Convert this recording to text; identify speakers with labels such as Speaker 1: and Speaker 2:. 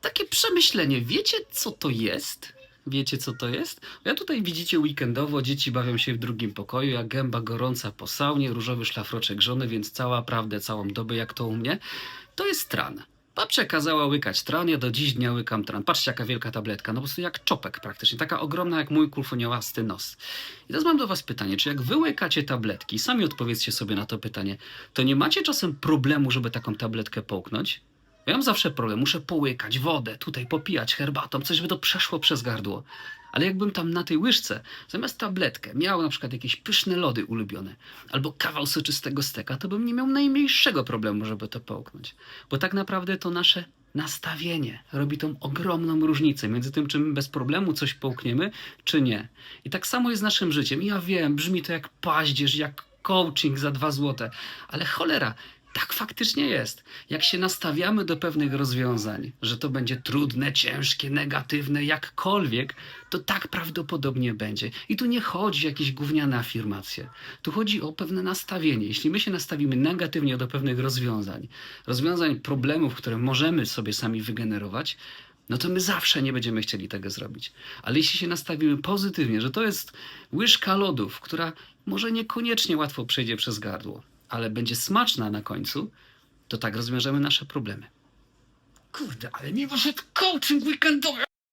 Speaker 1: takie przemyślenie. Wiecie, co to jest? Wiecie, co to jest? Ja tutaj widzicie weekendowo, dzieci bawią się w drugim pokoju, jak gęba gorąca po saunie, różowy szlafroczek żony, więc cała prawdę, całą dobę, jak to u mnie. To jest tran. Babcia kazała łykać tran, ja do dziś dnia łykam tran. Patrzcie, jaka wielka tabletka, no po prostu jak czopek praktycznie, taka ogromna jak mój kulfoniołasty nos. I teraz mam do was pytanie, czy jak wy łykacie tabletki, sami odpowiedzcie sobie na to pytanie, to nie macie czasem problemu, żeby taką tabletkę połknąć? Ja mam zawsze problem, muszę połykać wodę, tutaj popijać herbatą, coś by to przeszło przez gardło. Ale jakbym tam na tej łyżce zamiast tabletkę miał na przykład jakieś pyszne lody ulubione albo kawał soczystego steka, to bym nie miał najmniejszego problemu, żeby to połknąć. Bo tak naprawdę to nasze nastawienie robi tą ogromną różnicę między tym, czy my bez problemu coś połkniemy, czy nie. I tak samo jest z naszym życiem. I ja wiem, brzmi to jak paździerz, jak coaching za dwa złote, ale cholera, tak faktycznie jest. Jak się nastawiamy do pewnych rozwiązań, że to będzie trudne, ciężkie, negatywne, jakkolwiek, to tak prawdopodobnie będzie. I tu nie chodzi o jakieś gówniane afirmacje. Tu chodzi o pewne nastawienie. Jeśli my się nastawimy negatywnie do pewnych rozwiązań, rozwiązań problemów, które możemy sobie sami wygenerować, no to my zawsze nie będziemy chcieli tego zrobić. Ale jeśli się nastawimy pozytywnie, że to jest łyżka lodów, która może niekoniecznie łatwo przejdzie przez gardło, ale będzie smaczna na końcu, to tak rozwiążemy nasze problemy.
Speaker 2: Kurde, ale mi wyszedł coaching weekendowy.